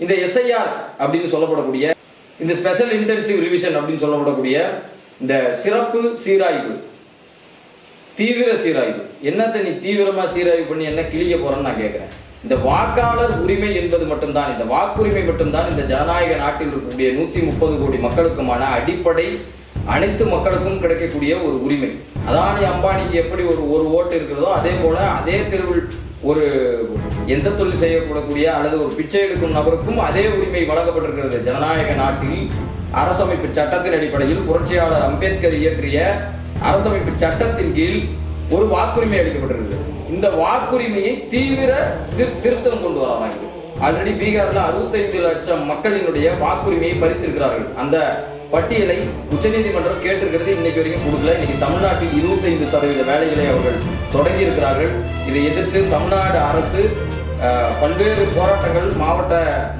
இந்த எஸ்ஐஆர் அப்படின்னு சொல்லப்படக்கூடிய இந்த ஸ்பெஷல் இன்டென்சிவ் ரிவிஷன் அப்படின்னு சொல்லப்படக்கூடிய இந்த சிறப்பு சீராய்வு தீவிர சீராய்வு. என்னத்தை நீ தீவிரமா சீராய்வு பண்ணி என்ன கிழிய போறேன்னு நான் கேட்கிறேன் இந்த வாக்காளர் உரிமை என்பது மட்டும்தான் இந்த வாக்குரிமை மட்டும்தான் இந்த ஜனநாயக நாட்டில் இருக்கக்கூடிய நூத்தி முப்பது கோடி மக்களுக்குமான அடிப்படை அனைத்து மக்களுக்கும் கிடைக்கக்கூடிய ஒரு உரிமை. அதானி அம்பானிக்கு எப்படி ஒரு ஒரு ஓட்டு இருக்கிறதோ அதே போல அதே தெருவில் ஒரு எந்த தொழில் செய்யக்கூடக்கூடிய அல்லது ஒரு பிச்சை எடுக்கும் நபருக்கும் அதே உரிமை வழங்கப்பட்டிருக்கிறது. ஜனநாயக நாட்டில் அரசமைப்பு சட்டத்தின் அடிப்படையில் புரட்சியாளர் அம்பேத்கர் இயற்றிய அரசமைப்பு சட்டத்தின் கீழ் ஒரு வாக்குரிமை அளிக்கப்பட்டிருக்கிறது. இந்த வாக்குரிமையை தீவிர திருத்தம் கொண்டு வரலாம் ஆல்ரெடி பீகார்ல அறுபத்தைந்து லட்சம் மக்களினுடைய வாக்குரிமையை பறித்திருக்கிறார்கள். அந்த பட்டியலை உச்சநீதிமன்றம் கேட்டிருக்கிறது. இன்னைக்கு வரைக்கும் கொடுக்கல. இன்னைக்கு தமிழ்நாட்டில் இருபத்தைந்து சதவீத வேலைகளை அவர்கள் தொடங்கி இருக்கிறார்கள் இதை எதிர்த்து தமிழ்நாடு அரசு பல்வேறு போராட்டங்கள் மாவட்ட